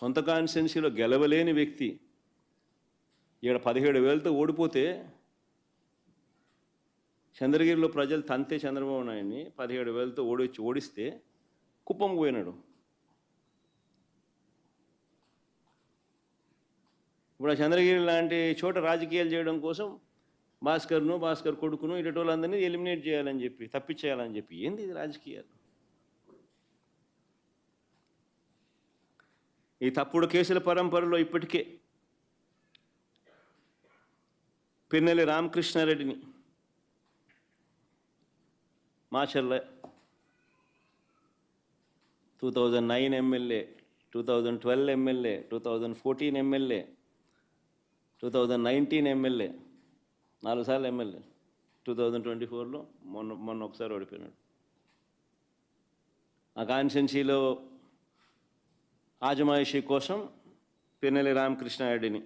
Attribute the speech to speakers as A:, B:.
A: సొంత కాన్స్టిట్యున్సీలో గెలవలేని వ్యక్తి ఇక్కడ పదిహేడు వేలతో ఓడిపోతే చంద్రగిరిలో ప్రజలు తంతే చంద్రబాబు నాయుడిని పదిహేడు వేలతో ఓడిచ్చి ఓడిస్తే కుప్పం పోయినాడు. ఇప్పుడు చంద్రగిరి లాంటి చోట రాజకీయాలు చేయడం కోసం భాస్కర్ను భాస్కర్ కొడుకును ఇటు వాళ్ళందరినీ ఎలిమినేట్ చేయాలని చెప్పి తప్పించేయాలని చెప్పి ఏంది ఇది రాజకీయాలు? ఈ తప్పుడు కేసుల పరంపరలో ఇప్పటికే Pinnelli రామకృష్ణారెడ్డిని Macherla two thousand nine MLA two thousand twelve MLA two thousand fourteen MLA two thousand nineteen MLA నాలుగు సార్లు ఎమ్మెల్యే టూ థౌజండ్ ట్వంటీ ఫోర్లో మొన్న మొన్న ఒకసారి ఓడిపోయినాడు. ఆ కాన్స్టెన్సీలో ఆజమాయిషీ కోసం పిన్నెల్లి రామకృష్ణారెడ్డిని